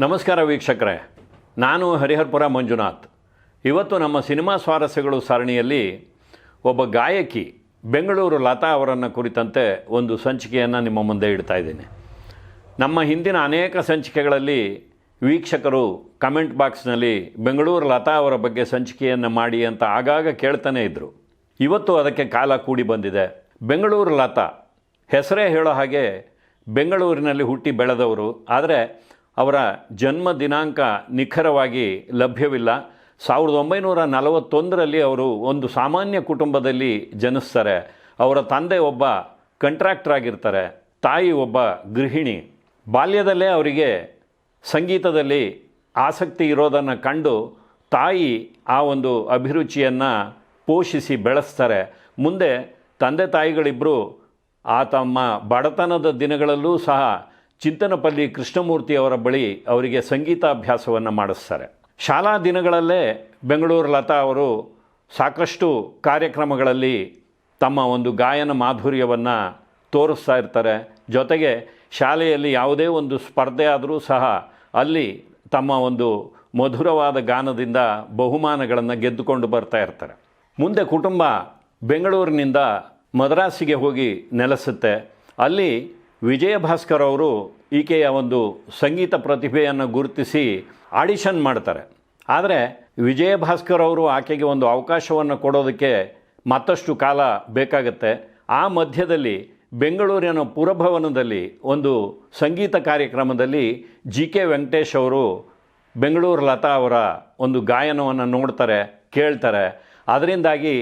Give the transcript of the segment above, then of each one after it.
ನಮಸ್ಕಾರ ವೀಕ್ಷಕರೇ. ನಾನು ಹರಿಹರ್ಪುರ ಮಂಜುನಾಥ್. ಇವತ್ತು ನಮ್ಮ ಸಿನಿಮಾ ಸ್ವಾರಸ್ಯಗಳು ಸರಣಿಯಲ್ಲಿ ಒಬ್ಬ ಗಾಯಕಿ ಬೆಂಗಳೂರು ಲತಾ ಅವರನ್ನು ಕುರಿತಂತೆ ಒಂದು ಸಂಚಿಕೆಯನ್ನು ನಿಮ್ಮ ಮುಂದೆ ಇಡ್ತಾ ಇದ್ದೀನಿ. ನಮ್ಮ ಹಿಂದಿನ ಅನೇಕ ಸಂಚಿಕೆಗಳಲ್ಲಿ ವೀಕ್ಷಕರು ಕಮೆಂಟ್ ಬಾಕ್ಸ್ನಲ್ಲಿ ಬೆಂಗಳೂರು ಲತಾ ಅವರ ಬಗ್ಗೆ ಸಂಚಿಕೆಯನ್ನು ಮಾಡಿ ಅಂತ ಆಗಾಗ ಕೇಳ್ತಾನೆ ಇದ್ದರು ಇವತ್ತು ಅದಕ್ಕೆ ಕಾಲ ಕೂಡಿ ಬಂದಿದೆ. ಬೆಂಗಳೂರು ಲತಾ. ಹೆಸರೇ ಹೇಳೋ ಹಾಗೆ ಬೆಂಗಳೂರಿನಲ್ಲಿ ಹುಟ್ಟಿ ಬೆಳೆದವರು. ಆದರೆ ಅವರ ಜನ್ಮ ದಿನಾಂಕ ನಿಖರವಾಗಿ ಲಭ್ಯವಿಲ್ಲ. ಸಾವಿರದ ಒಂಬೈನೂರ ನಲವತ್ತೊಂದರಲ್ಲಿ ಅವರು ಒಂದು ಸಾಮಾನ್ಯ ಕುಟುಂಬದಲ್ಲಿ ಜನಿಸ್ತಾರೆ. ಅವರ ತಂದೆ ಒಬ್ಬ ಕಂಟ್ರಾಕ್ಟರ್ ಆಗಿರ್ತಾರೆ. ತಾಯಿ ಒಬ್ಬ ಗೃಹಿಣಿ. ಬಾಲ್ಯದಲ್ಲೇ ಅವರಿಗೆ ಸಂಗೀತದಲ್ಲಿ ಆಸಕ್ತಿ ಇರೋದನ್ನು ಕಂಡು ತಾಯಿ ಆ ಒಂದು ಅಭಿರುಚಿಯನ್ನು ಪೋಷಿಸಿ ಬೆಳೆಸ್ತಾರೆ. ಮುಂದೆ ತಂದೆ ತಾಯಿಗಳಿಬ್ಬರು ಆ ತಮ್ಮ ಬಡತನದ ದಿನಗಳಲ್ಲೂ ಸಹ ಚಿಂತನಪಲ್ಲಿ ಕೃಷ್ಣಮೂರ್ತಿ ಅವರ ಬಳಿ ಅವರಿಗೆ ಸಂಗೀತಾಭ್ಯಾಸವನ್ನು ಮಾಡಿಸ್ತಾರೆ. ಶಾಲಾ ದಿನಗಳಲ್ಲೇ ಬೆಂಗಳೂರು ಲತಾ ಅವರು ಸಾಕಷ್ಟು ಕಾರ್ಯಕ್ರಮಗಳಲ್ಲಿ ತಮ್ಮ ಒಂದು ಗಾಯನ ಮಾಧುರ್ಯವನ್ನು ತೋರಿಸ್ತಾ ಇರ್ತಾರೆ. ಜೊತೆಗೆ ಶಾಲೆಯಲ್ಲಿ ಯಾವುದೇ ಒಂದು ಸ್ಪರ್ಧೆ ಆದರೂ ಸಹ ಅಲ್ಲಿ ತಮ್ಮ ಒಂದು ಮಧುರವಾದ ಗಾನದಿಂದ ಬಹುಮಾನಗಳನ್ನು ಗೆದ್ದುಕೊಂಡು ಬರ್ತಾ ಇರ್ತಾರೆ. ಮುಂದೆ ಕುಟುಂಬ ಬೆಂಗಳೂರಿನಿಂದ ಮದ್ರಾಸಿಗೆ ಹೋಗಿ ನೆಲೆಸುತ್ತೆ. ಅಲ್ಲಿ ವಿಜಯ ಭಾಸ್ಕರ್ ಅವರು ಈಕೆಯ ಒಂದು ಸಂಗೀತ ಪ್ರತಿಭೆಯನ್ನು ಗುರುತಿಸಿ ಆಡಿಷನ್ ಮಾಡ್ತಾರೆ. ಆದರೆ ವಿಜಯಭಾಸ್ಕರ್ ಅವರು ಆಕೆಗೆ ಒಂದು ಅವಕಾಶವನ್ನು ಕೊಡೋದಕ್ಕೆ ಮತ್ತಷ್ಟು ಕಾಲ ಬೇಕಾಗತ್ತೆ. ಆ ಮಧ್ಯದಲ್ಲಿ ಬೆಂಗಳೂರಿನ ಪುರಭವನದಲ್ಲಿ ಒಂದು ಸಂಗೀತ ಕಾರ್ಯಕ್ರಮದಲ್ಲಿ ಜಿ ಕೆ ವೆಂಕಟೇಶ್ ಅವರು ಬೆಂಗಳೂರು ಲತಾ ಅವರ ಒಂದು ಗಾಯನವನ್ನು ನೋಡ್ತಾರೆ, ಕೇಳ್ತಾರೆ. ಅದರಿಂದಾಗಿ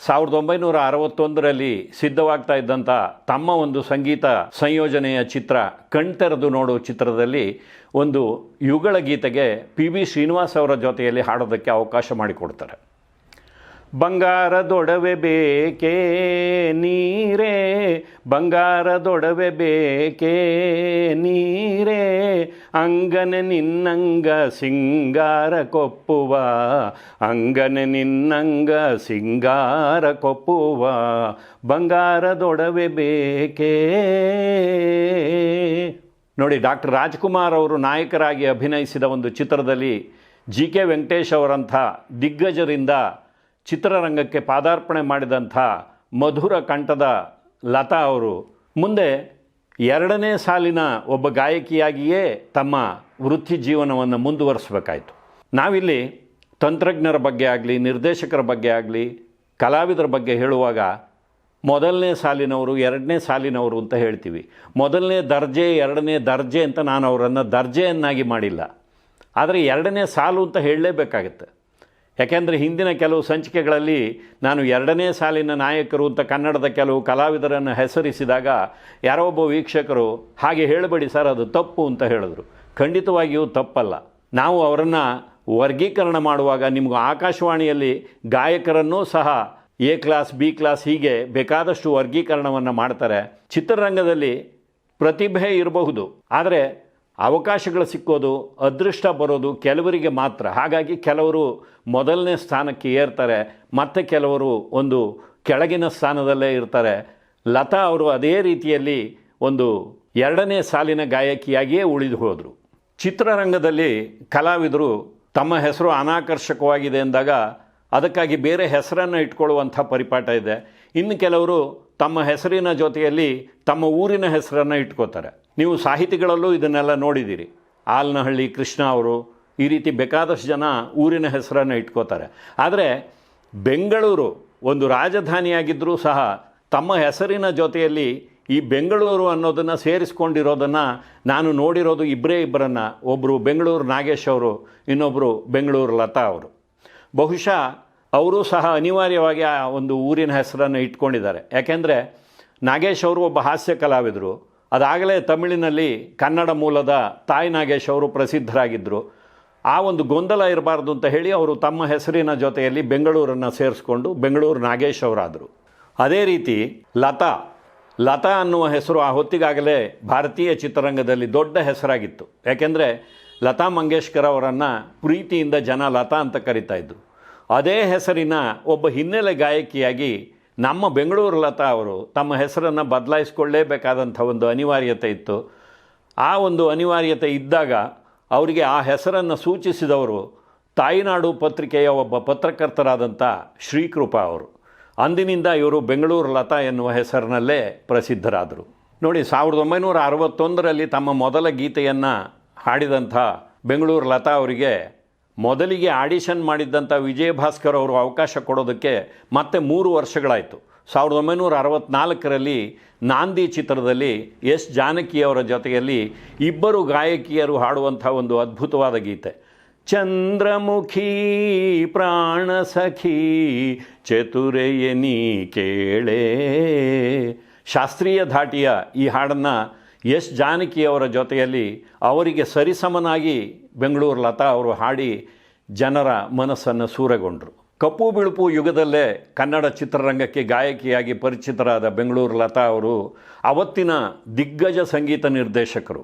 ಸಾವಿರದ ಒಂಬೈನೂರ ಅರವತ್ತೊಂದರಲ್ಲಿ ಸಿದ್ಧವಾಗ್ತಾ ಇದ್ದಂಥ ತಮ್ಮ ಒಂದು ಸಂಗೀತ ಸಂಯೋಜನೆಯ ಚಿತ್ರ ಕಣ್ತೆರೆದು ನೋಡು ಚಿತ್ರದಲ್ಲಿ ಒಂದು ಯುಗಳ ಗೀತೆಗೆ ಪಿ ಬಿ ಶ್ರೀನಿವಾಸ್ ಅವರ ಜೊತೆಯಲ್ಲಿ ಹಾಡೋದಕ್ಕೆ ಅವಕಾಶ ಮಾಡಿಕೊಡ್ತಾರೆ. ಬಂಗಾರದೊಡವೆ ಬೇಕೇ ನೀರೇ? ಬಂಗಾರದೊಡವೆ ಬೇಕೇ ನೀರೇ? ಅಂಗನೆ ನಿನ್ನಂಗ ಸಿಂಗಾರ ಕೊಪ್ಪುವ, ಅಂಗನೆ ನಿನ್ನಂಗ ಸಿಂಗಾರ ಕೊಪ್ಪುವ, ಬಂಗಾರದೊಡವೆ ಬೇಕೇ? ನೋಡಿ, ಡಾಕ್ಟರ್ ರಾಜ್ಕುಮಾರ್ ಅವರು ನಾಯಕರಾಗಿ ಅಭಿನಯಿಸಿದ ಒಂದು ಚಿತ್ರದಲ್ಲಿ ಜಿ ಕೆ ವೆಂಕಟೇಶ್ ಅವರಂಥ ದಿಗ್ಗಜರಿಂದ ಚಿತ್ರರಂಗಕ್ಕೆ ಪಾದಾರ್ಪಣೆ ಮಾಡಿದಂಥ ಮಧುರ ಕಂಠದ ಲತಾ ಅವರು ಮುಂದೆ ಎರಡನೇ ಸಾಲಿನ ಒಬ್ಬ ಗಾಯಕಿಯಾಗಿಯೇ ತಮ್ಮ ವೃತ್ತಿ ಜೀವನವನ್ನು ಮುಂದುವರಿಸಬೇಕಾಯಿತು. ನಾವಿಲ್ಲಿ ತಂತ್ರಜ್ಞರ ಬಗ್ಗೆ ಆಗಲಿ, ನಿರ್ದೇಶಕರ ಬಗ್ಗೆ ಆಗಲಿ, ಕಲಾವಿದರ ಬಗ್ಗೆ ಹೇಳುವಾಗ ಮೊದಲನೇ ಸಾಲಿನವರು ಎರಡನೇ ಸಾಲಿನವರು ಅಂತ ಹೇಳ್ತೀವಿ. ಮೊದಲನೇ ದರ್ಜೆ, ಎರಡನೇ ದರ್ಜೆ ಅಂತ ನಾನು ಅವರನ್ನು ದರ್ಜೆಯನ್ನಾಗಿ ಮಾಡಿಲ್ಲ. ಆದರೆ ಎರಡನೇ ಸಾಲು ಅಂತ ಹೇಳಲೇಬೇಕಾಗತ್ತೆ. ಯಾಕೆಂದರೆ ಹಿಂದಿನ ಕೆಲವು ಸಂಚಿಕೆಗಳಲ್ಲಿ ನಾನು ಎರಡನೇ ಸಾಲಿನ ನಾಯಕರು ಅಂತ ಕನ್ನಡದ ಕೆಲವು ಕಲಾವಿದರನ್ನು ಹೆಸರಿಸಿದಾಗ ಯಾರೋ ಒಬ್ಬ ವೀಕ್ಷಕರು ಹಾಗೆ ಹೇಳಬೇಡಿ ಸರ್, ಅದು ತಪ್ಪು ಅಂತ ಹೇಳಿದ್ರು. ಖಂಡಿತವಾಗಿಯೂ ತಪ್ಪಲ್ಲ. ನಾವು ಅವರನ್ನು ವರ್ಗೀಕರಣ ಮಾಡುವಾಗ ನಿಮ್ಗೆ ಆಕಾಶವಾಣಿಯಲ್ಲಿ ಗಾಯಕರನ್ನೂ ಸಹ ಎ ಕ್ಲಾಸ್, ಬಿ ಕ್ಲಾಸ್ ಹೀಗೆ ಬೇಕಾದಷ್ಟು ವರ್ಗೀಕರಣವನ್ನು ಮಾಡ್ತಾರೆ. ಚಿತ್ರರಂಗದಲ್ಲಿ ಪ್ರತಿಭೆ ಇರಬಹುದು. ಆದರೆ ಅವಕಾಶಗಳು ಸಿಕ್ಕೋದು, ಅದೃಷ್ಟ ಬರೋದು ಕೆಲವರಿಗೆ ಮಾತ್ರ. ಹಾಗಾಗಿ ಕೆಲವರು ಮೊದಲನೇ ಸ್ಥಾನಕ್ಕೆ ಏರ್ತಾರೆ, ಮತ್ತು ಕೆಲವರು ಒಂದು ಕೆಳಗಿನ ಸ್ಥಾನದಲ್ಲೇ ಇರ್ತಾರೆ. ಲತಾ ಅವರು ಅದೇ ರೀತಿಯಲ್ಲಿ ಒಂದು ಎರಡನೇ ಸಾಲಿನ ಗಾಯಕಿಯಾಗಿಯೇ ಉಳಿದು ಹೋದರು. ಚಿತ್ರರಂಗದಲ್ಲಿ ಕಲಾವಿದರು ತಮ್ಮ ಹೆಸರು ಅನಾಕರ್ಷಕವಾಗಿದೆ ಎಂದಾಗ ಅದಕ್ಕಾಗಿ ಬೇರೆ ಹೆಸರನ್ನು ಇಟ್ಕೊಳ್ಳುವಂಥ ಪರಿಪಾಠ ಇದೆ. ಇನ್ನು ಕೆಲವರು ತಮ್ಮ ಹೆಸರಿನ ಜೊತೆಯಲ್ಲಿ ತಮ್ಮ ಊರಿನ ಹೆಸರನ್ನು ಇಟ್ಕೋತಾರೆ. ನೀವು ಸಾಹಿತಿಗಳಲ್ಲೂ ಇದನ್ನೆಲ್ಲ ನೋಡಿದ್ದೀರಿ ಆಲ್ನಹಳ್ಳಿ, ಕೃಷ್ಣ ಅವರು ಈ ರೀತಿ ಬೇಕಾದಷ್ಟು ಜನ ಊರಿನ ಹೆಸರನ್ನು ಇಟ್ಕೋತಾರೆ. ಆದರೆ ಬೆಂಗಳೂರು ಒಂದು ರಾಜಧಾನಿಯಾಗಿದ್ದರೂ ಸಹ ತಮ್ಮ ಹೆಸರಿನ ಜೊತೆಯಲ್ಲಿ ಈ ಬೆಂಗಳೂರು ಅನ್ನೋದನ್ನು ಸೇರಿಸ್ಕೊಂಡಿರೋದನ್ನು ನಾನು ನೋಡಿರೋದು ಇಬ್ಬರೇ ಇಬ್ಬರನ್ನು. ಒಬ್ಬರು ಬೆಂಗಳೂರು ನಾಗೇಶ್ ಅವರು ಇನ್ನೊಬ್ಬರು ಬೆಂಗಳೂರು ಲತಾ ಅವರು. ಬಹುಶಃ ಅವರು ಸಹ ಅನಿವಾರ್ಯವಾಗಿ ಆ ಒಂದು ಊರಿನ ಹೆಸರನ್ನು ಇಟ್ಕೊಂಡಿದ್ದಾರೆ. ಯಾಕೆಂದರೆ ನಾಗೇಶ್ ಅವರು ಒಬ್ಬ ಹಾಸ್ಯ ಕಲಾವಿದರು. ಅದಾಗಲೇ ತಮಿಳಿನಲ್ಲಿ ಕನ್ನಡ ಮೂಲದ ತಾಯಿ ನಾಗೇಶ್ ಅವರು ಪ್ರಸಿದ್ಧರಾಗಿದ್ದರು ಆ ಒಂದು ಗೊಂದಲ ಇರಬಾರ್ದು ಅಂತ ಹೇಳಿ ಅವರು ತಮ್ಮ ಹೆಸರಿನ ಜೊತೆಯಲ್ಲಿ ಬೆಂಗಳೂರನ್ನು ಸೇರಿಸ್ಕೊಂಡು ಬೆಂಗಳೂರು ನಾಗೇಶ್ ಅವರಾದರು. ಅದೇ ರೀತಿ ಲತಾ ಲತಾ ಅನ್ನುವ ಹೆಸರು ಆ ಹೊತ್ತಿಗಾಗಲೇ ಭಾರತೀಯ ಚಿತ್ರರಂಗದಲ್ಲಿ ದೊಡ್ಡ ಹೆಸರಾಗಿತ್ತು. ಯಾಕೆಂದರೆ ಲತಾ ಮಂಗೇಶ್ಕರ್ ಅವರನ್ನು ಪ್ರೀತಿಯಿಂದ ಜನ ಲತಾ ಅಂತ ಕರಿತಾ ಇದ್ರು. ಅದೇ ಹೆಸರಿನ ಒಬ್ಬ ಹಿನ್ನೆಲೆ ಗಾಯಕಿಯಾಗಿ ನಮ್ಮ ಬೆಂಗಳೂರು ಲತಾ ಅವರು ತಮ್ಮ ಹೆಸರನ್ನು ಬದಲಾಯಿಸ್ಕೊಳ್ಳೇಬೇಕಾದಂಥ ಒಂದು ಅನಿವಾರ್ಯತೆ ಇತ್ತು. ಆ ಒಂದು ಅನಿವಾರ್ಯತೆ ಇದ್ದಾಗ ಅವರಿಗೆ ಆ ಹೆಸರನ್ನು ಸೂಚಿಸಿದವರು ತಾಯಿನಾಡು ಪತ್ರಿಕೆಯ ಒಬ್ಬ ಪತ್ರಕರ್ತರಾದಂಥ ಶ್ರೀಕೃಪಾ ಅವರು. ಅಂದಿನಿಂದ ಇವರು ಬೆಂಗಳೂರು ಲತಾ ಎನ್ನುವ ಹೆಸರಿನಲ್ಲೇ ಪ್ರಸಿದ್ಧರಾದರು. ನೋಡಿ, ಸಾವಿರದ ಒಂಬೈನೂರ ಅರವತ್ತೊಂದರಲ್ಲಿ ತಮ್ಮ ಮೊದಲ ಗೀತೆಯನ್ನು ಹಾಡಿದಂಥ ಬೆಂಗಳೂರು ಲತಾ ಅವರಿಗೆ ಮೊದಲಿಗೆ ಆಡಿಷನ್ ಮಾಡಿದ್ದಂಥ ವಿಜಯ ಭಾಸ್ಕರ್ ಅವರು ಅವಕಾಶ ಕೊಡೋದಕ್ಕೆ ಮತ್ತೆ ಮೂರು ವರ್ಷಗಳಾಯಿತು. ಸಾವಿರದ ಒಂಬೈನೂರ ಅರವತ್ನಾಲ್ಕರಲ್ಲಿ ನಾಂದಿ ಚಿತ್ರದಲ್ಲಿ ಎಸ್ ಜಾನಕಿಯವರ ಜೊತೆಯಲ್ಲಿ ಇಬ್ಬರು ಗಾಯಕಿಯರು ಹಾಡುವಂಥ ಒಂದು ಅದ್ಭುತವಾದ ಗೀತೆ. ಚಂದ್ರಮುಖಿ ಪ್ರಾಣ ಸಖಿ ಚತುರೆಯನಿ ಕೇಳೆ. ಶಾಸ್ತ್ರೀಯ ಧಾಟಿಯ ಈ ಹಾಡನ್ನು ಎಸ್ ಜಾನಕಿಯವರ ಜೊತೆಯಲ್ಲಿ ಅವರಿಗೆ ಸರಿಸಮನಾಗಿ ಬೆಂಗಳೂರು ಲತಾ ಅವರು ಹಾಡಿ ಜನರ ಮನಸ್ಸನ್ನು ಸೂರೆಗೊಂಡರು. ಕಪ್ಪು ಬಿಳುಪು ಯುಗದಲ್ಲೇ ಕನ್ನಡ ಚಿತ್ರರಂಗಕ್ಕೆ ಗಾಯಕಿಯಾಗಿ ಪರಿಚಿತರಾದ ಬೆಂಗಳೂರು ಲತಾ ಅವರು ಅವತ್ತಿನ ದಿಗ್ಗಜ ಸಂಗೀತ ನಿರ್ದೇಶಕರು.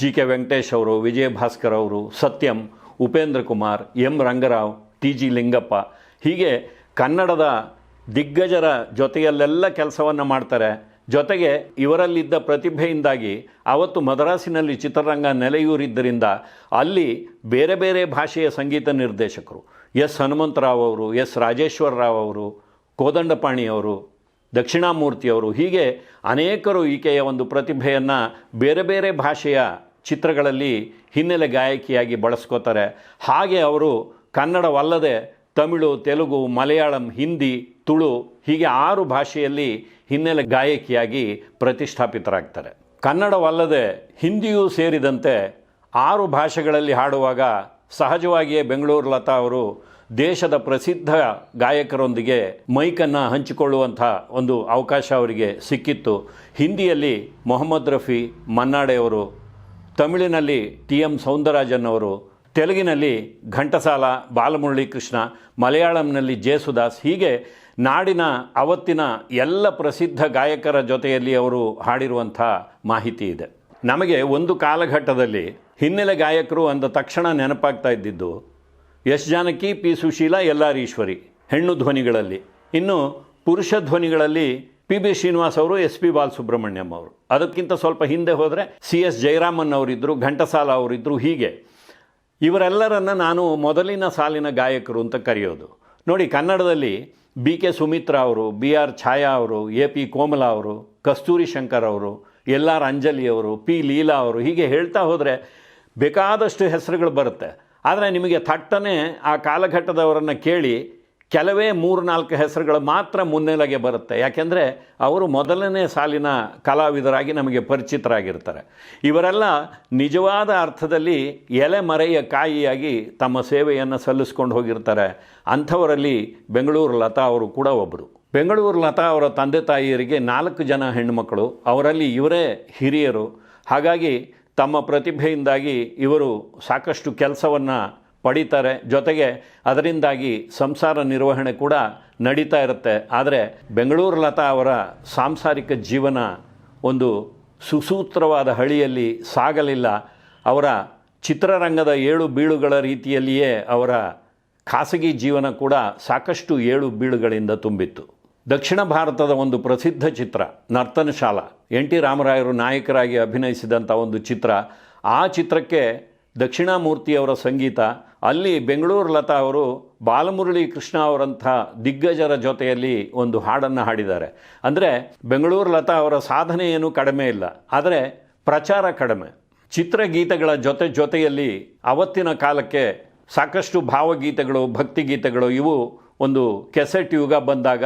ಜಿ ಕೆ ವೆಂಕಟೇಶ್ ಅವರು, ವಿಜಯ ಭಾಸ್ಕರ್ ಅವರು, Satyam, Upendra Kumar, M Rangarao, T G Lingappa ಹೀಗೆ ಕನ್ನಡದ ದಿಗ್ಗಜರ ಜೊತೆಯಲ್ಲೆಲ್ಲ ಕೆಲಸವನ್ನು ಮಾಡ್ತಾರೆ. ಜೊತೆಗೆ ಇವರಲ್ಲಿದ್ದ ಪ್ರತಿಭೆಯಿಂದಾಗಿ ಅವತ್ತು ಮದ್ರಾಸಿನಲ್ಲಿ ಚಿತ್ರರಂಗ ನೆಲೆಯೂರಿದ್ದರಿಂದ ಅಲ್ಲಿ ಬೇರೆ ಬೇರೆ ಭಾಷೆಯ ಸಂಗೀತ ನಿರ್ದೇಶಕರು. ಎಸ್. ಹನುಮಂತರಾವ್ ಅವರು, ಎಸ್. ರಾಜೇಶ್ವರ ರಾವ್ ಅವರು, ಕೋದಂಡಪಾಣಿ ಅವರು ದಕ್ಷಿಣಾಮೂರ್ತಿಯವರು ಹೀಗೆ ಅನೇಕರು ಈಕೆಯ ಒಂದು ಪ್ರತಿಭೆಯನ್ನು ಬೇರೆ ಬೇರೆ ಭಾಷೆಯ ಚಿತ್ರಗಳಲ್ಲಿ ಹಿನ್ನೆಲೆ ಗಾಯಕಿಯಾಗಿ ಬಳಸ್ಕೋತಾರೆ. ಹಾಗೆ ಅವರು ಕನ್ನಡವಲ್ಲದೆ ತಮಿಳು, ತೆಲುಗು, ಮಲಯಾಳಂ, ಹಿಂದಿ, ತುಳು ಹೀಗೆ ಆರು ಭಾಷೆಯಲ್ಲಿ ಹಿನ್ನೆಲೆ ಗಾಯಕಿಯಾಗಿ ಪ್ರತಿಷ್ಠಾಪಿತರಾಗ್ತಾರೆ. ಕನ್ನಡವಲ್ಲದೆ ಹಿಂದಿಯೂ ಸೇರಿದಂತೆ ಆರು ಭಾಷೆಗಳಲ್ಲಿ ಹಾಡುವಾಗ ಸಹಜವಾಗಿಯೇ ಬೆಂಗಳೂರು ಲತಾ ಅವರು ದೇಶದ ಪ್ರಸಿದ್ಧ ಗಾಯಕರೊಂದಿಗೆ ಮೈಕನ್ನು ಹಂಚಿಕೊಳ್ಳುವಂಥ ಒಂದು ಅವಕಾಶ ಅವರಿಗೆ ಸಿಕ್ಕಿತ್ತು. ಹಿಂದಿಯಲ್ಲಿ ಮೊಹಮ್ಮದ್ ರಫಿ ಮನ್ನಾಡೆಯವರು, ತಮಿಳಿನಲ್ಲಿ ಟಿ ಎಂ ಸೌಂದರರಾಜನ್ ಅವರು ತೆಲುಗಿನಲ್ಲಿ ಘಂಟಸಾಲ ಬಾಲಮುರಳಿ ಕೃಷ್ಣ ಮಲಯಾಳಂನಲ್ಲಿ ಜೇಸುದಾಸ್, ಹೀಗೆ ನಾಡಿನ ಅವತ್ತಿನ ಎಲ್ಲ ಪ್ರಸಿದ್ಧ ಗಾಯಕರ ಜೊತೆಯಲ್ಲಿ ಅವರು ಹಾಡಿರುವಂಥ ಮಾಹಿತಿ ಇದೆ. ನಮಗೆ ಒಂದು ಕಾಲಘಟ್ಟದಲ್ಲಿ ಹಿನ್ನೆಲೆ ಗಾಯಕರು ಅಂದ ತಕ್ಷಣ ನೆನಪಾಗ್ತಾ ಇದ್ದಿದ್ದು ಎಸ್ ಜಾನಕಿ, ಪಿ ಸುಶೀಲ, ಎಲ್ಲಾರೀಶ್ವರಿ, ಹೆಣ್ಣು ಧ್ವನಿಗಳಲ್ಲಿ. ಇನ್ನು ಪುರುಷ ಧ್ವನಿಗಳಲ್ಲಿ ಪಿ ಬಿ ಶ್ರೀನಿವಾಸ್ ಅವರು, ಎಸ್ ಪಿ ಬಾಲಸುಬ್ರಹ್ಮಣ್ಯಂ ಅವರು. ಅದಕ್ಕಿಂತ ಸ್ವಲ್ಪ ಹಿಂದೆ ಹೋದರೆ ಸಿ ಎಸ್ ಜಯರಾಮನ್ ಅವರಿದ್ದರು ಘಂಟಸಾಲ ಅವರಿದ್ದರು ಹೀಗೆ. ಇವರೆಲ್ಲರನ್ನ ನಾನು ಮೊದಲಿನ ಸಾಲಿನ ಗಾಯಕರು ಅಂತ ಕರೆಯೋದು. ನೋಡಿ, ಕನ್ನಡದಲ್ಲಿ ಬಿ ಕೆ ಸುಮಿತ್ರಾ ಅವರು, ಬಿ ಆರ್ ಛಾಯಾ ಅವರು, ಎ ಪಿ ಕೋಮಲ ಅವರು, ಕಸ್ತೂರಿ ಶಂಕರ್ ಅವರು, ಎಲ್ ಆರ್ ಅಂಜಲಿ ಅವರು, ಪಿ ಲೀಲಾ ಅವರು ಹೀಗೆ ಹೇಳ್ತಾ ಹೋದರೆ ಬೇಕಾದಷ್ಟು ಹೆಸರುಗಳು ಬರುತ್ತೆ. ಆದರೆ ನಿಮಗೆ ಥಟ್ಟನೆ ಆ ಕಾಲಘಟ್ಟದವರನ್ನು ಕೇಳಿ ಕೆಲವೇ ಮೂರು ನಾಲ್ಕು ಹೆಸರುಗಳು ಮಾತ್ರ ಮುನ್ನೆಲೆಗೆ ಬರುತ್ತೆ. ಯಾಕೆಂದರೆ ಅವರು ಮೊದಲನೇ ಸಾಲಿನ ಕಲಾವಿದರಾಗಿ ನಮಗೆ ಪರಿಚಿತರಾಗಿರ್ತಾರೆ. ಇವರೆಲ್ಲ ನಿಜವಾದ ಅರ್ಥದಲ್ಲಿ ಎಲೆ ಮರೆಯ ಕಾಯಿಯಾಗಿ ತಮ್ಮ ಸೇವೆಯನ್ನು ಸಲ್ಲಿಸ್ಕೊಂಡು ಹೋಗಿರ್ತಾರೆ. ಅಂಥವರಲ್ಲಿ ಬೆಂಗಳೂರು ಲತಾ ಅವರು ಕೂಡ ಒಬ್ಬರು ಬೆಂಗಳೂರು ಲತಾ ಅವರ ತಂದೆ ತಾಯಿಯರಿಗೆ ನಾಲ್ಕು ಜನ ಹೆಣ್ಣುಮಕ್ಕಳು. ಅವರಲ್ಲಿ ಇವರೇ ಹಿರಿಯರು. ಹಾಗಾಗಿ ತಮ್ಮ ಪ್ರತಿಭೆಯಿಂದಾಗಿ ಇವರು ಸಾಕಷ್ಟು ಕೆಲಸವನ್ನು ಪಡೀತಾರೆ. ಜೊತೆಗೆ ಅದರಿಂದಾಗಿ ಸಂಸಾರ ನಿರ್ವಹಣೆ ಕೂಡ ನಡೀತಾ ಇರುತ್ತೆ. ಆದರೆ ಬೆಂಗಳೂರು ಲತಾ ಅವರ ಸಾಂಸಾರಿಕ ಜೀವನ ಒಂದು ಸುಸೂತ್ರವಾದ ಹಳಿಯಲ್ಲಿ ಸಾಗಲಿಲ್ಲ. ಅವರ ಚಿತ್ರರಂಗದ ಏಳು ಬೀಳುಗಳ ರೀತಿಯಲ್ಲಿಯೇ ಅವರ ಖಾಸಗಿ ಜೀವನ ಕೂಡ ಸಾಕಷ್ಟು ಏಳು ಬೀಳುಗಳಿಂದ ತುಂಬಿತ್ತು. ದಕ್ಷಿಣ ಭಾರತದ ಒಂದು ಪ್ರಸಿದ್ಧ ಚಿತ್ರ ನರ್ತನಶಾಲಾ ಎನ್ ಟಿ ರಾಮರಾಯರು ನಾಯಕರಾಗಿ ಅಭಿನಯಿಸಿದಂಥ ಒಂದು ಚಿತ್ರ. ಆ ಚಿತ್ರಕ್ಕೆ ದಕ್ಷಿಣಾಮೂರ್ತಿಯವರ ಸಂಗೀತ ಅಲ್ಲಿ ಬೆಂಗಳೂರು ಲತಾ ಅವರು ಬಾಲಮುರಳಿ ಕೃಷ್ಣ ಅವರಂಥ ದಿಗ್ಗಜರ ಜೊತೆಯಲ್ಲಿ ಒಂದು ಹಾಡನ್ನು ಹಾಡಿದ್ದಾರೆ. ಅಂದರೆ ಬೆಂಗಳೂರು ಲತಾ ಅವರ ಸಾಧನೆ ಏನು ಕಡಿಮೆ ಇಲ್ಲ. ಆದರೆ ಪ್ರಚಾರ ಕಡಿಮೆ. ಚಿತ್ರಗೀತೆಗಳ ಜೊತೆ ಜೊತೆಯಲ್ಲಿ ಅವತ್ತಿನ ಕಾಲಕ್ಕೆ ಸಾಕಷ್ಟು ಭಾವಗೀತೆಗಳು, ಭಕ್ತಿಗೀತೆಗಳು ಇವು ಒಂದು ಕೆಸೆಟ್ ಯುಗ ಬಂದಾಗ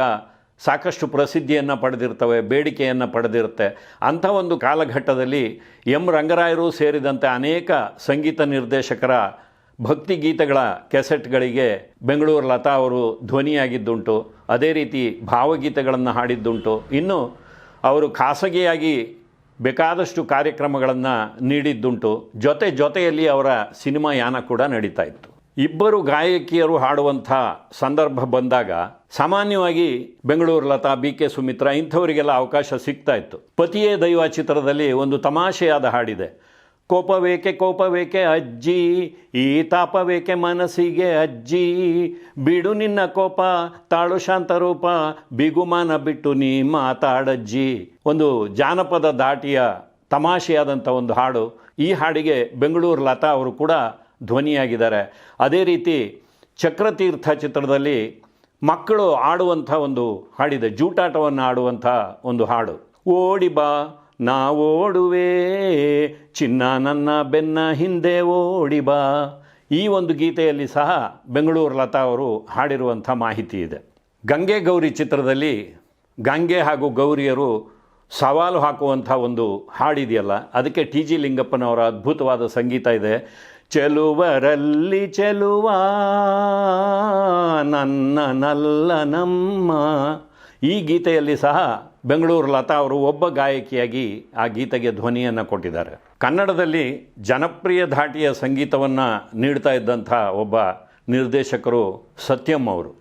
ಸಾಕಷ್ಟು ಪ್ರಸಿದ್ಧಿಯನ್ನು ಪಡೆದಿರ್ತವೆ, ಬೇಡಿಕೆಯನ್ನು ಪಡೆದಿರುತ್ತೆ. ಅಂಥ ಒಂದು ಕಾಲಘಟ್ಟದಲ್ಲಿ ಎಂ ರಂಗರಾಯರು ಸೇರಿದಂತೆ ಅನೇಕ ಸಂಗೀತ ನಿರ್ದೇಶಕರ ಭಕ್ತಿಗೀತೆಗಳ ಕೆಸೆಟ್ಗಳಿಗೆ ಬೆಂಗಳೂರು ಲತಾ ಅವರು ಧ್ವನಿಯಾಗಿದ್ದುಂಟು. ಅದೇ ರೀತಿ ಭಾವಗೀತೆಗಳನ್ನು ಹಾಡಿದ್ದುಂಟು. ಇನ್ನು ಅವರು ಖಾಸಗಿಯಾಗಿ ಬೇಕಾದಷ್ಟು ಕಾರ್ಯಕ್ರಮಗಳನ್ನು ನೀಡಿದ್ದುಂಟು. ಜೊತೆ ಜೊತೆಯಲ್ಲಿ ಅವರ ಸಿನಿಮಾ ಯಾನ ಕೂಡ ನಡೀತಾ ಇತ್ತು. ಇಬ್ಬರು ಗಾಯಕಿಯರು ಹಾಡುವಂಥ ಸಂದರ್ಭ ಬಂದಾಗ ಸಾಮಾನ್ಯವಾಗಿ ಬೆಂಗಳೂರು ಲತಾ, ಬಿ ಕೆ ಸುಮಿತ್ರಾ ಇಂಥವರಿಗೆಲ್ಲ ಅವಕಾಶ ಸಿಗ್ತಾ ಇತ್ತು. ಪತಿಯೇ ದೈವ ಚಿತ್ರದಲ್ಲಿ ಒಂದು ತಮಾಷೆಯಾದ ಹಾಡಿದೆ. ಕೋಪವೇಕೆ ಕೋಪವೇಕೆ ಅಜ್ಜಿ? ಈ ತಾಪವೇಕೆ ಮನಸ್ಸಿಗೆ ಅಜ್ಜಿ? ಬಿಡು ನಿನ್ನ ಕೋಪ, ತಾಳು ಶಾಂತ ರೂಪ, ಬಿಗುಮಾನ ಬಿಟ್ಟು ನೀ ಮಾತಾಡಜ್ಜಿ. ಒಂದು ಜಾನಪದ ದಾಟಿಯ ತಮಾಷೆಯಾದಂಥ ಒಂದು ಹಾಡು. ಈ ಹಾಡಿಗೆ ಬೆಂಗಳೂರು ಲತಾ ಅವರು ಕೂಡ ಧ್ವನಿಯಾಗಿದ್ದಾರೆ. ಅದೇ ರೀತಿ ಚಕ್ರತೀರ್ಥ ಚಿತ್ರದಲ್ಲಿ ಮಕ್ಕಳು ಆಡುವಂಥ ಒಂದು ಹಾಡಿದೆ. ಜೂಟಾಟವನ್ನು ಆಡುವಂಥ ಒಂದು ಹಾಡು. ಓಡಿ ಬಾ ನಾ ಓಡುವೆ ಚಿನ್ನ ನನ್ನ ಬೆನ್ನ ಹಿಂದೆ ಓಡಿ ಬಾ. ಈ ಒಂದು ಗೀತೆಯಲ್ಲಿ ಸಹ ಬೆಂಗಳೂರು ಲತಾ ಅವರು ಹಾಡಿರುವಂಥ ಮಾಹಿತಿ ಇದೆ. ಗಂಗೆ ಗೌರಿ ಚಿತ್ರದಲ್ಲಿ ಗಂಗೆ ಹಾಗೂ ಗೌರಿಯರು ಸವಾಲು ಹಾಕುವಂಥ ಒಂದು ಹಾಡಿದೆಯಲ್ಲ, ಅದಕ್ಕೆ ಟಿ ಜಿ ಲಿಂಗಪ್ಪನವರ ಅದ್ಭುತವಾದ ಸಂಗೀತ ಇದೆ. ಚೆಲುವರಲ್ಲಿ ಚೆಲುವ, ನನ್ನ ನಲ್ಲ ನಮ್ಮ. ಈ ಗೀತೆಯಲ್ಲಿ ಸಹ ಬೆಂಗಳೂರು ಲತಾ ಅವರು ಒಬ್ಬ ಗಾಯಕಿಯಾಗಿ ಆ ಗೀತೆಗೆ ಧ್ವನಿಯನ್ನು ಕೊಟ್ಟಿದ್ದಾರೆ. ಕನ್ನಡದಲ್ಲಿ ಜನಪ್ರಿಯ ಧಾಟಿಯ ಸಂಗೀತವನ್ನು ನೀಡ್ತಾ ಇದ್ದಂಥ ಒಬ್ಬ ನಿರ್ದೇಶಕರು ಸತ್ಯಂ ಅವರು.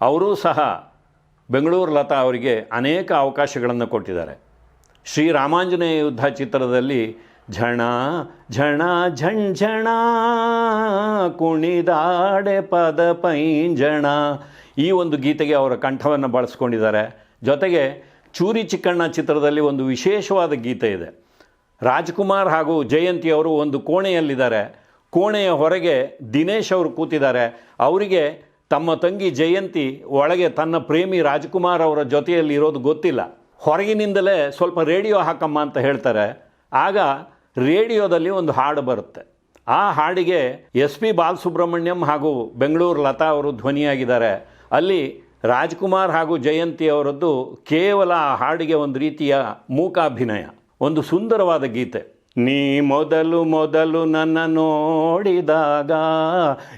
ಅವರೂ ಸಹ ಬೆಂಗಳೂರು ಲತಾ ಅವರಿಗೆ ಅನೇಕ ಅವಕಾಶಗಳನ್ನು ಕೊಟ್ಟಿದ್ದಾರೆ. ಶ್ರೀ ರಾಮಾಂಜನೇಯ ಯುದ್ಧ ಚಿತ್ರದಲ್ಲಿ ಝಣ ಝಣ ಝಣ ಕುಣಿದಾಡೆ ಪದ ಪೈಂಜಣ ಈ ಒಂದು ಗೀತೆಗೆ ಅವರ ಕಂಠವನ್ನು ಬಳಸ್ಕೊಂಡಿದ್ದಾರೆ. ಜೊತೆಗೆ ಚೂರಿ ಚಿಕ್ಕಣ್ಣ ಚಿತ್ರದಲ್ಲಿ ಒಂದು ವಿಶೇಷವಾದ ಗೀತೆ ಇದೆ. ರಾಜ್ಕುಮಾರ್ ಹಾಗೂ ಜಯಂತಿ ಅವರು ಒಂದು ಕೋಣೆಯಲ್ಲಿದ್ದಾರೆ. ಕೋಣೆಯ ಹೊರಗೆ ದಿನೇಶ್ ಅವರು ಕೂತಿದ್ದಾರೆ. ಅವರಿಗೆ ತಮ್ಮ ತಂಗಿ ಜಯಂತಿ, ಒಳಗೆ ತನ್ನ ಪ್ರೇಮಿ ರಾಜ್ಕುಮಾರ್ ಅವರ ಜೊತೆಯಲ್ಲಿ ಇರೋದು ಗೊತ್ತಿಲ್ಲ. ಹೊರಗಿನಿಂದಲೇ ಸ್ವಲ್ಪ ರೇಡಿಯೋ ಹಾಕಮ್ಮ ಅಂತ ಹೇಳ್ತಾರೆ. ಆಗ ರೇಡಿಯೋದಲ್ಲಿ ಒಂದು ಹಾಡು ಬರುತ್ತೆ. ಆ ಹಾಡಿಗೆ ಎಸ್ ಪಿ ಬಾಲಸುಬ್ರಹ್ಮಣ್ಯಂ ಹಾಗೂ ಬೆಂಗಳೂರು ಲತಾ ಅವರು ಧ್ವನಿಯಾಗಿದ್ದಾರೆ. ಅಲ್ಲಿ ರಾಜ್ಕುಮಾರ್ ಹಾಗೂ ಜಯಂತಿ ಅವರದ್ದು ಕೇವಲ ಆ ಹಾಡಿಗೆ ಒಂದು ರೀತಿಯ ಮೂಕಾಭಿನಯ, ಒಂದು ಸುಂದರವಾದ ಗೀತೆ. ನೀ ಮೊದಲು ಮೊದಲು ನನ್ನ ನೋಡಿದಾಗ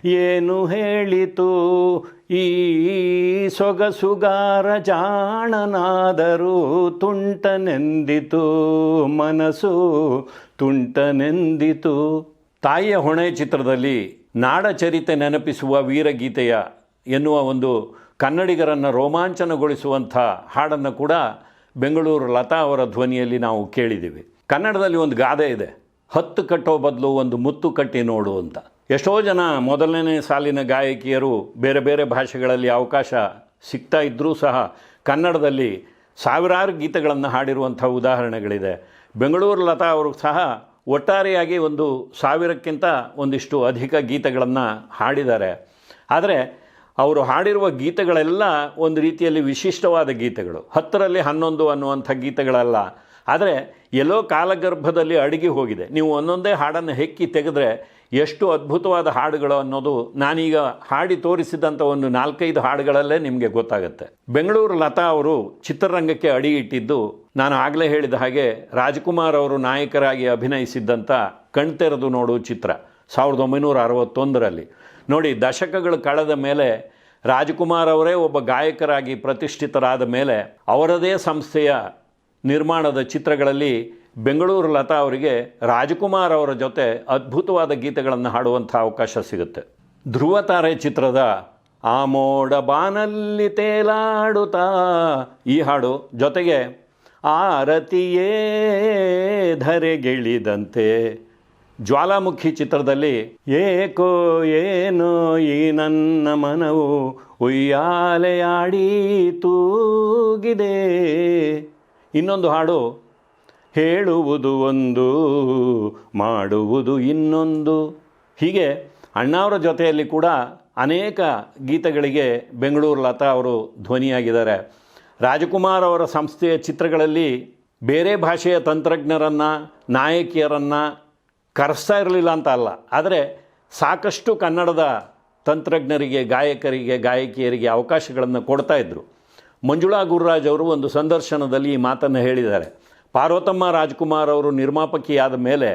ಏನು ಹೇಳಿತು? ಈ ಸೊಗಸುಗಾರ ಜಾಣನಾದರೂ ತುಂಟನೆಂದಿತು, ಮನಸ್ಸು ತುಂಟನೆಂದಿತು. ತಾಯಿಯ ಹೊಣೆ ಚಿತ್ರದಲ್ಲಿ ನಾಡಚರಿತೆ ನೆನಪಿಸುವ ವೀರಗೀತೆಯ ಎನ್ನುವ ಒಂದು ಕನ್ನಡಿಗರನ್ನು ರೋಮಾಂಚನಗೊಳಿಸುವಂಥ ಹಾಡನ್ನು ಕೂಡ ಬೆಂಗಳೂರು ಲತಾ ಅವರ ಧ್ವನಿಯಲ್ಲಿ ನಾವು ಕೇಳಿದ್ದೀವಿ. ಕನ್ನಡದಲ್ಲಿ ಒಂದು ಗಾದೆ ಇದೆ, ಹತ್ತು ಕಟ್ಟೋ ಬದಲು ಒಂದು ಮುತ್ತು ಕಟ್ಟಿ ನೋಡು ಅಂತ. ಎಷ್ಟೋ ಜನ ಮೊದಲನೇ ಸಾಲಿನ ಗಾಯಕಿಯರು ಬೇರೆ ಬೇರೆ ಭಾಷೆಗಳಲ್ಲಿ ಅವಕಾಶ ಸಿಗ್ತಾ ಇದ್ದರೂ ಸಹ ಕನ್ನಡದಲ್ಲಿ ಸಾವಿರಾರು ಗೀತೆಗಳನ್ನು ಹಾಡಿರುವಂಥ ಉದಾಹರಣೆಗಳಿದೆ. ಬೆಂಗಳೂರು ಲತಾ ಅವರು ಸಹ ಒಟ್ಟಾರೆಯಾಗಿ ಒಂದು ಸಾವಿರಕ್ಕಿಂತ ಒಂದಿಷ್ಟು ಅಧಿಕ ಗೀತೆಗಳನ್ನು ಹಾಡಿದ್ದಾರೆ. ಆದರೆ ಅವರು ಹಾಡಿರುವ ಗೀತೆಗಳೆಲ್ಲ ಒಂದು ರೀತಿಯಲ್ಲಿ ವಿಶಿಷ್ಟವಾದ ಗೀತೆಗಳು. ಹತ್ತರಲ್ಲಿ ಹನ್ನೊಂದು ಅನ್ನುವಂಥ ಗೀತೆಗಳಲ್ಲ. ಆದರೆ ಎಲ್ಲೋ ಕಾಲಗರ್ಭದಲ್ಲಿ ಅಡಗಿ ಹೋಗಿದೆ. ನೀವು ಒಂದೊಂದೇ ಹಾಡನ್ನು ಹೆಕ್ಕಿ ತೆಗೆದ್ರೆ ಎಷ್ಟು ಅದ್ಭುತವಾದ ಹಾಡುಗಳು ಅನ್ನೋದು ನಾನೀಗ ಹಾಡಿ ತೋರಿಸಿದಂಥ ಒಂದು ನಾಲ್ಕೈದು ಹಾಡುಗಳಲ್ಲೇ ನಿಮಗೆ ಗೊತ್ತಾಗುತ್ತೆ. ಬೆಂಗಳೂರು ಲತಾ ಅವರು ಚಿತ್ರರಂಗಕ್ಕೆ ಅಡಿ ಇಟ್ಟಿದ್ದು ನಾನು ಆಗಲೇ ಹೇಳಿದ ಹಾಗೆ ರಾಜ್ಕುಮಾರ್ ಅವರು ನಾಯಕರಾಗಿ ಅಭಿನಯಿಸಿದ್ದಂಥ ಕಣ್ತೆರೆದು ನೋಡು ಚಿತ್ರ, ಸಾವಿರದ ಒಂಬೈನೂರ ಅರವತ್ತೊಂದರಲ್ಲಿ. ನೋಡಿ, ದಶಕಗಳು ಕಳೆದ ಮೇಲೆ ರಾಜ್ಕುಮಾರ್ ಅವರೇ ಒಬ್ಬ ಗಾಯಕರಾಗಿ ಪ್ರತಿಷ್ಠಿತರಾದ ಮೇಲೆ ಅವರದೇ ಸಂಸ್ಥೆಯ ನಿರ್ಮಾಣದ ಚಿತ್ರಗಳಲ್ಲಿ ಬೆಂಗಳೂರು ಲತಾ ಅವರಿಗೆ ರಾಜ್ಕುಮಾರ್ ಅವರ ಜೊತೆ ಅದ್ಭುತವಾದ ಗೀತೆಗಳನ್ನು ಹಾಡುವಂಥ ಅವಕಾಶ ಸಿಗುತ್ತೆ. ಧ್ರುವ ತಾರೆ ಚಿತ್ರದ ಆ ಮೋಡ ಬಾನಲ್ಲಿ ತೇಲಾಡುತ್ತಾ ಈ ಹಾಡು ಜೊತೆಗೆ ಆರತಿಯೇ ಧರೆಗಿಳಿದಂತೆ ಜ್ವಾಲಾಮುಖಿ ಚಿತ್ರದಲ್ಲಿ, ಏಕೋ ಏನೋ ಈ ನನ್ನ ಮನವು ಉಯ್ಯಾಲೆಯಾಡಿ ತೂಗಿದೆ ಇನ್ನೊಂದು ಹಾಡು, ಹೇಳುವುದು ಒಂದು, ಮಾಡುವುದು ಇನ್ನೊಂದು ಹೀಗೆ ಅಣ್ಣಾವರ ಜೊತೆಯಲ್ಲಿ ಕೂಡ ಅನೇಕ ಗೀತೆಗಳಿಗೆ ಬೆಂಗಳೂರು ಲತಾ ಅವರು ಧ್ವನಿಯಾಗಿದ್ದಾರೆ. ರಾಜಕುಮಾರ್ ಅವರ ಸಂಸ್ಥೆಯ ಚಿತ್ರಗಳಲ್ಲಿ ಬೇರೆ ಭಾಷೆಯ ತಂತ್ರಜ್ಞರನ್ನು, ನಾಯಕಿಯರನ್ನು ಕರೆಸ್ತಾ ಇರಲಿಲ್ಲ ಅಂತ ಅಲ್ಲ. ಆದರೆ ಸಾಕಷ್ಟು ಕನ್ನಡದ ತಂತ್ರಜ್ಞರಿಗೆ, ಗಾಯಕರಿಗೆ, ಗಾಯಕಿಯರಿಗೆ ಅವಕಾಶಗಳನ್ನು ಕೊಡ್ತಾ ಇದ್ದರು ಮಂಜುಳಾ ಗುರುರಾಜ್ ಅವರು ಒಂದು ಸಂದರ್ಶನದಲ್ಲಿ ಈ ಮಾತನ್ನು ಹೇಳಿದ್ದಾರೆ. ಪಾರ್ವತಮ್ಮ ರಾಜ್ಕುಮಾರ್ ಅವರು ನಿರ್ಮಾಪಕಿಯಾದ ಮೇಲೆ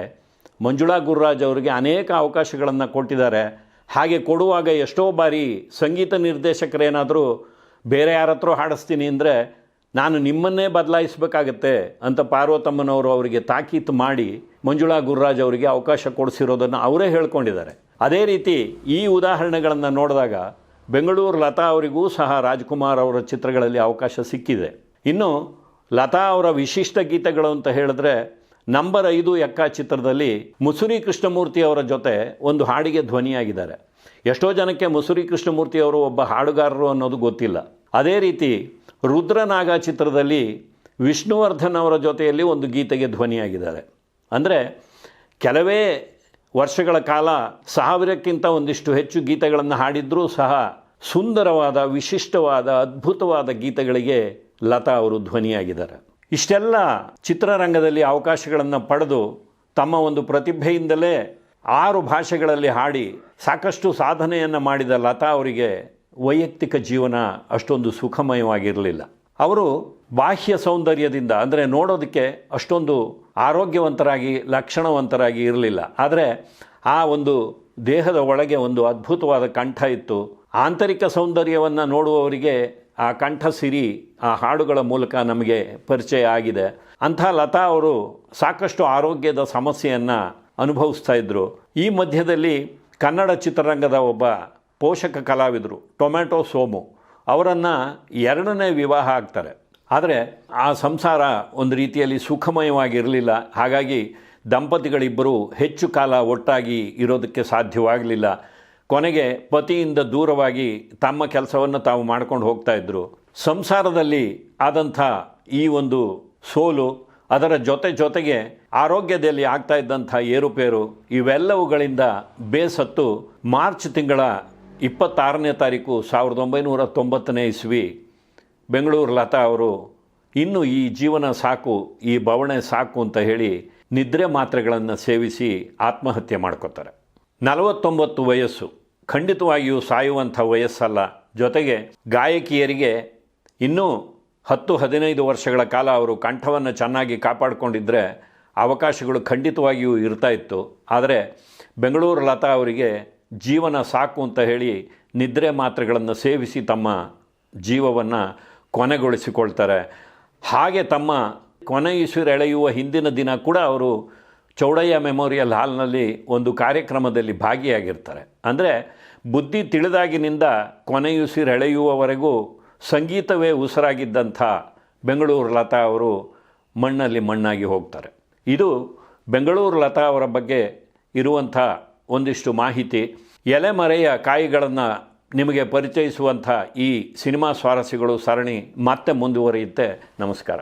ಮಂಜುಳಾ ಗುರುರಾಜ್ ಅವರಿಗೆ ಅನೇಕ ಅವಕಾಶಗಳನ್ನು ಕೊಟ್ಟಿದ್ದಾರೆ. ಹಾಗೆ ಕೊಡುವಾಗ ಎಷ್ಟೋ ಬಾರಿ ಸಂಗೀತ ನಿರ್ದೇಶಕರೇನಾದರೂ ಬೇರೆ ಯಾರ ಹತ್ರ ಹಾಡಿಸ್ತೀನಿ ಅಂದರೆ ನಾನು ನಿಮ್ಮನ್ನೇ ಬದಲಾಯಿಸಬೇಕಾಗತ್ತೆ ಅಂತ ಪಾರ್ವತಮ್ಮನವರು ಅವರಿಗೆ ತಾಕೀತು ಮಾಡಿ ಮಂಜುಳಾ ಗುರುರಾಜ್ ಅವರಿಗೆ ಅವಕಾಶ ಕೊಡಿಸಿರೋದನ್ನು ಅವರೇ ಹೇಳ್ಕೊಂಡಿದ್ದಾರೆ. ಅದೇ ರೀತಿ ಈ ಉದಾಹರಣೆಗಳನ್ನು ನೋಡಿದಾಗ ಬೆಂಗಳೂರು ಲತಾ ಅವರಿಗೂ ಸಹ ರಾಜ್ಕುಮಾರ್ ಅವರ ಚಿತ್ರಗಳಲ್ಲಿ ಅವಕಾಶ ಸಿಕ್ಕಿದೆ. ಇನ್ನು ಲತಾ ಅವರ ವಿಶಿಷ್ಟ ಗೀತೆಗಳು ಅಂತ ಹೇಳಿದ್ರೆ ನಂಬರ್ ಐದು ಎಕ್ಕ ಚಿತ್ರದಲ್ಲಿ ಮುಸುರಿ ಕೃಷ್ಣಮೂರ್ತಿ ಅವರ ಜೊತೆ ಒಂದು ಹಾಡಿಗೆ ಧ್ವನಿಯಾಗಿದ್ದಾರೆ. ಎಷ್ಟೋ ಜನಕ್ಕೆ ಮುಸುರಿ ಕೃಷ್ಣಮೂರ್ತಿ ಅವರು ಒಬ್ಬ ಹಾಡುಗಾರರು ಅನ್ನೋದು ಗೊತ್ತಿಲ್ಲ. ಅದೇ ರೀತಿ ರುದ್ರನಾಗ ಚಿತ್ರದಲ್ಲಿ ವಿಷ್ಣುವರ್ಧನ್ ಅವರ ಜೊತೆಯಲ್ಲಿ ಒಂದು ಗೀತೆಗೆ ಧ್ವನಿಯಾಗಿದ್ದಾರೆ. ಅಂದರೆ ಕೆಲವೇ ವರ್ಷಗಳ ಕಾಲ ಸಾವಿರಕ್ಕಿಂತ ಒಂದಿಷ್ಟು ಹೆಚ್ಚು ಗೀತೆಗಳನ್ನು ಹಾಡಿದ್ರೂ ಸಹ ಸುಂದರವಾದ, ವಿಶಿಷ್ಟವಾದ, ಅದ್ಭುತವಾದ ಗೀತೆಗಳಿಗೆ ಲತಾ ಅವರು ಧ್ವನಿಯಾಗಿದ್ದಾರೆ. ಇಷ್ಟೆಲ್ಲ ಚಿತ್ರರಂಗದಲ್ಲಿ ಅವಕಾಶಗಳನ್ನು ಪಡೆದು ತಮ್ಮ ಒಂದು ಪ್ರತಿಭೆಯಿಂದಲೇ ಆರು ಭಾಷೆಗಳಲ್ಲಿ ಹಾಡಿ ಸಾಕಷ್ಟು ಸಾಧನೆಯನ್ನು ಮಾಡಿದ ಲತಾ ಅವರಿಗೆ ವೈಯಕ್ತಿಕ ಜೀವನ ಅಷ್ಟೊಂದು ಸುಖಮಯವಾಗಿರಲಿಲ್ಲ. ಅವರು ಬಾಹ್ಯ ಸೌಂದರ್ಯದಿಂದ, ಅಂದರೆ ನೋಡೋದಕ್ಕೆ ಅಷ್ಟೊಂದು ಆರೋಗ್ಯವಂತರಾಗಿ, ಲಕ್ಷಣವಂತರಾಗಿ ಇರಲಿಲ್ಲ. ಆದರೆ ಆ ಒಂದು ದೇಹದ ಒಳಗೆ ಒಂದು ಅದ್ಭುತವಾದ ಕಂಠ ಇತ್ತು. ಆಂತರಿಕ ಸೌಂದರ್ಯವನ್ನು ನೋಡುವವರಿಗೆ ಆ ಕಂಠ ಸಿರಿ, ಆ ಹಾಡುಗಳ ಮೂಲಕ ನಮಗೆ ಪರಿಚಯ ಆಗಿದೆ. ಅಂಥ ಲತಾ ಅವರು ಸಾಕಷ್ಟು ಆರೋಗ್ಯದ ಸಮಸ್ಯೆಯನ್ನು ಅನುಭವಿಸ್ತಾ ಇದ್ದರು ಈ ಮಧ್ಯದಲ್ಲಿ ಕನ್ನಡ ಚಿತ್ರರಂಗದ ಒಬ್ಬ ಪೋಷಕ ಕಲಾವಿದರು, ಟೊಮ್ಯಾಟೊ ಸೋಮು. ಅವರನ್ನು ಎರಡನೇ ವಿವಾಹ ಆಗ್ತಾರೆ. ಆದರೆ ಆ ಸಂಸಾರ ಒಂದು ರೀತಿಯಲ್ಲಿ ಸುಖಮಯವಾಗಿರಲಿಲ್ಲ. ಹಾಗಾಗಿ ದಂಪತಿಗಳಿಬ್ಬರು ಹೆಚ್ಚು ಕಾಲ ಒಟ್ಟಾಗಿ ಇರೋದಕ್ಕೆ ಸಾಧ್ಯವಾಗಲಿಲ್ಲ. ಕೊನೆಗೆ ಪತಿಯಿಂದ ದೂರವಾಗಿ ತಮ್ಮ ಕೆಲಸವನ್ನು ತಾವು ಮಾಡ್ಕೊಂಡು ಹೋಗ್ತಾ ಇದ್ದರು ಸಂಸಾರದಲ್ಲಿ ಆದಂಥ ಈ ಒಂದು ಸೋಲು, ಅದರ ಜೊತೆ ಜೊತೆಗೆ ಆರೋಗ್ಯದಲ್ಲಿ ಆಗ್ತಾ ಇದ್ದಂಥ ಏರುಪೇರು, ಇವೆಲ್ಲವುಗಳಿಂದ ಬೇಸತ್ತು ಮಾರ್ಚ್ ತಿಂಗಳ ಇಪ್ಪತ್ತಾರನೇ ತಾರೀಕು ಸಾವಿರದ ಒಂಬೈನೂರ ತೊಂಬತ್ತನೇ ಇಸ್ವಿ ಬೆಂಗಳೂರು ಲತಾ ಅವರು, ಇನ್ನು ಈ ಜೀವನ ಸಾಕು, ಈ ಬವಣೆ ಸಾಕು ಅಂತ ಹೇಳಿ ನಿದ್ರೆ ಮಾತ್ರೆಗಳನ್ನು ಸೇವಿಸಿ ಆತ್ಮಹತ್ಯೆ ಮಾಡ್ಕೋತಾರೆ. ನಲವತ್ತೊಂಬತ್ತು ವಯಸ್ಸು. ಖಂಡಿತವಾಗಿಯೂ ಸಾಯುವಂಥ ವಯಸ್ಸಲ್ಲ. ಜೊತೆಗೆ ಗಾಯಕಿಯರಿಗೆ ಇನ್ನೂ ಹತ್ತು ಹದಿನೈದು ವರ್ಷಗಳ ಕಾಲ ಅವರು ಕಂಠವನ್ನು ಚೆನ್ನಾಗಿ ಕಾಪಾಡಿಕೊಂಡಿದ್ದರೆ ಅವಕಾಶಗಳು ಖಂಡಿತವಾಗಿಯೂ ಇರ್ತಾ ಇತ್ತು. ಆದರೆ ಬೆಂಗಳೂರು ಲತಾ ಅವರಿಗೆ ಜೀವನ ಸಾಕು ಅಂತ ಹೇಳಿ ನಿದ್ರೆ ಮಾತ್ರೆಗಳನ್ನು ಸೇವಿಸಿ ತಮ್ಮ ಜೀವವನ್ನು ಕೊನೆಗೊಳಿಸಿಕೊಳ್ತಾರೆ. ಹಾಗೆ ತಮ್ಮ ಕೊನೆಯುಸಿರೆಳೆಯುವ ಹಿಂದಿನ ದಿನ ಕೂಡ ಅವರು ಚೌಡಯ್ಯ ಮೆಮೋರಿಯಲ್ ಹಾಲ್ನಲ್ಲಿ ಒಂದು ಕಾರ್ಯಕ್ರಮದಲ್ಲಿ ಭಾಗಿಯಾಗಿರ್ತಾರೆ. ಅಂದರೆ ಬುದ್ಧಿ ತಿಳಿದಾಗಿನಿಂದ ಕೊನೆಯುಸಿರೆಳೆಯುವವರೆಗೂ ಸಂಗೀತವೇ ಉಸಿರಾಗಿದ್ದಂಥ ಬೆಂಗಳೂರು ಲತಾ ಅವರು ಮಣ್ಣಲ್ಲಿ ಮಣ್ಣಾಗಿ ಹೋಗ್ತಾರೆ. ಇದು ಬೆಂಗಳೂರು ಲತಾ ಅವರ ಬಗ್ಗೆ ಇರುವಂಥ ಒಂದಿಷ್ಟು ಮಾಹಿತಿ. ಎಲೆಮರೆಯ ಕಾಯಿಗಳನ್ನು ನಿಮಗೆ ಪರಿಚಯಿಸುವಂಥ ಈ ಸಿನಿಮಾ ಸ್ವಾರಸ್ಯಗಳು ಸರಣಿ ಮತ್ತೆ ಮುಂದುವರಿಯುತ್ತೆ. ನಮಸ್ಕಾರ.